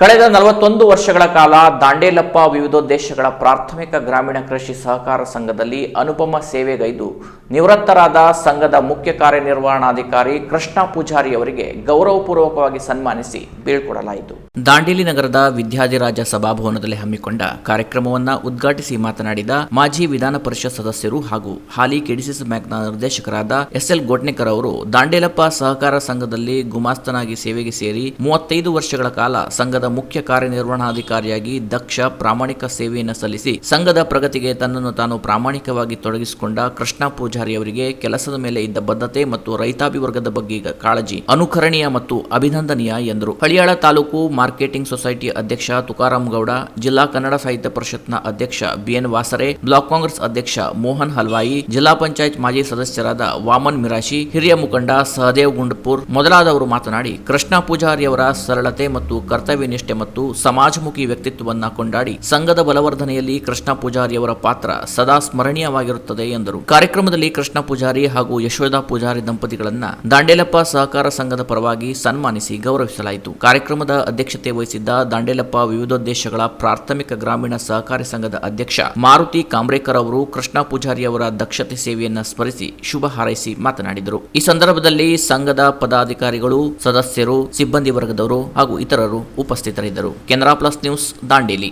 ಕಳೆದ ನಲವತ್ತೊಂದು ವರ್ಷಗಳ ಕಾಲ ದಾಂಡೇಲಪ್ಪ ವಿವಿಧೋದ್ದೇಶಗಳ ಪ್ರಾಥಮಿಕ ಗ್ರಾಮೀಣ ಕೃಷಿ ಸಹಕಾರ ಸಂಘದಲ್ಲಿ ಅನುಪಮ ಸೇವೆಗೈದು ನಿವೃತ್ತರಾದ ಸಂಘದ ಮುಖ್ಯ ಕಾರ್ಯನಿರ್ವಹಣಾಧಿಕಾರಿ ಕೃಷ್ಣ ಪೂಜಾರಿ ಅವರಿಗೆ ಗೌರವಪೂರ್ವಕವಾಗಿ ಸನ್ಮಾನಿಸಿ ಬೀಳ್ಕೊಡಲಾಯಿತು. ದಾಂಡೇಲಿ ನಗರದ ವಿದ್ಯಾಧಿರಾಜ ಸಭಾಭವನದಲ್ಲಿ ಹಮ್ಮಿಕೊಂಡ ಕಾರ್ಯಕ್ರಮವನ್ನ ಉದ್ಘಾಟಿಸಿ ಮಾತನಾಡಿದ ಮಾಜಿ ವಿಧಾನ ಪರಿಷತ್ ಸದಸ್ಯರು ಹಾಗೂ ಹಾಲಿ ಕೆಡಿಸಿಸ್ ಬ್ಯಾಂಕ್ನ ನಿರ್ದೇಶಕರಾದ ಎಸ್ಎಲ್ ಗೋಟ್ನೇಕರ್ ಅವರು, ದಾಂಡೇಲಪ್ಪ ಸಹಕಾರ ಸಂಘದಲ್ಲಿ ಗುಮಾಸ್ತನಾಗಿ ಸೇವೆಗೆ ಸೇರಿ ಮೂವತ್ತೈದು ವರ್ಷಗಳ ಕಾಲ ಸಂಘದ ಮುಖ್ಯ ಕಾರ್ಯನಿರ್ವಹಣಾಧಿಕಾರಿಯಾಗಿ ದಕ್ಷ ಪ್ರಾಮಾಣಿಕ ಸೇವೆಯನ್ನು ಸಲ್ಲಿಸಿ ಸಂಘದ ಪ್ರಗತಿಗೆ ತನ್ನನ್ನು ತಾನು ಪ್ರಾಮಾಣಿಕವಾಗಿ ತೊಡಗಿಸಿಕೊಂಡ ಕೃಷ್ಣ ಪೂಜಾರಿ ಅವರಿಗೆ ಕೆಲಸದ ಮೇಲೆ ಇದ್ದ ಬದ್ಧತೆ ಮತ್ತು ರೈತಾಪಿ ವರ್ಗದ ಬಗ್ಗೆ ಕಾಳಜಿ ಅನುಕರಣೀಯ ಮತ್ತು ಅಭಿನಂದನೀಯ ಎಂದರು. ಹಳಿಯಾಳ ತಾಲೂಕು ಮಾರ್ಕೆಟಿಂಗ್ ಸೊಸೈಟಿ ಅಧ್ಯಕ್ಷ ತುಕಾರಾಂ ಗೌಡ, ಜಿಲ್ಲಾ ಕನ್ನಡ ಸಾಹಿತ್ಯ ಪರಿಷತ್ನ ಅಧ್ಯಕ್ಷ ಬಿಎನ್ ವಾಸರೆ, ಬ್ಲಾಕ್ ಕಾಂಗ್ರೆಸ್ ಅಧ್ಯಕ್ಷ ಮೋಹನ್ ಹಲ್ವಾಯಿ, ಜಿಲ್ಲಾ ಪಂಚಾಯತ್ ಮಾಜಿ ಸದಸ್ಯರಾದ ವಾಮನ್ ಮಿರಾಶಿ, ಹಿರಿಯ ಮುಖಂಡ ಸಹದೇವ್ ಗುಂಡ್ಪುರ್ ಮೊದಲಾದವರು ಮಾತನಾಡಿ ಕೃಷ್ಣ ಪೂಜಾರಿಯವರ ಸರಳತೆ ಮತ್ತು ಕರ್ತವ್ಯ ನಿಷ್ಠೆ ಮತ್ತು ಸಮಾಜಮುಖಿ ವ್ಯಕ್ತಿತ್ವವನ್ನು ಕೊಂಡಾಡಿ ಸಂಘದ ಬಲವರ್ಧನೆಯಲ್ಲಿ ಕೃಷ್ಣ ಪೂಜಾರಿಯವರ ಪಾತ್ರ ಸದಾ ಸ್ಮರಣೀಯವಾಗಿರುತ್ತದೆ ಎಂದರು. ಕಾರ್ಯಕ್ರಮದಲ್ಲಿ ಕೃಷ್ಣ ಪೂಜಾರಿ ಹಾಗೂ ಯಶೋಧ ಪೂಜಾರಿ ದಂಪತಿಗಳನ್ನ ದಾಂಡೇಲಪ್ಪ ಸಹಕಾರ ಸಂಘದ ಪರವಾಗಿ ಸನ್ಮಾನಿಸಿ ಗೌರವಿಸಲಾಯಿತು. ಕಾರ್ಯಕ್ರಮದ ಅಧ್ಯಕ್ಷತೆ ವಹಿಸಿದ್ದ ದಾಂಡೇಲಪ್ಪ ವಿವಿಧೋದ್ದೇಶಗಳ ಪ್ರಾಥಮಿಕ ಗ್ರಾಮೀಣ ಸಹಕಾರಿ ಸಂಘದ ಅಧ್ಯಕ್ಷ ಮಾರುತಿ ಕಾಮ್ರೇಕರ್ ಅವರು ಕೃಷ್ಣ ಪೂಜಾರಿ ಅವರ ದಕ್ಷತೆ ಸೇವೆಯನ್ನು ಸ್ಮರಿಸಿ ಶುಭ ಹಾರೈಸಿ ಮಾತನಾಡಿದರು. ಈ ಸಂದರ್ಭದಲ್ಲಿ ಸಂಘದ ಪದಾಧಿಕಾರಿಗಳು, ಸದಸ್ಯರು, ಸಿಬ್ಬಂದಿ ವರ್ಗದವರು ಹಾಗೂ ಇತರರು ಉಪಸ್ಥಿತರಿದ್ದರು. Canara plus news Dandeli.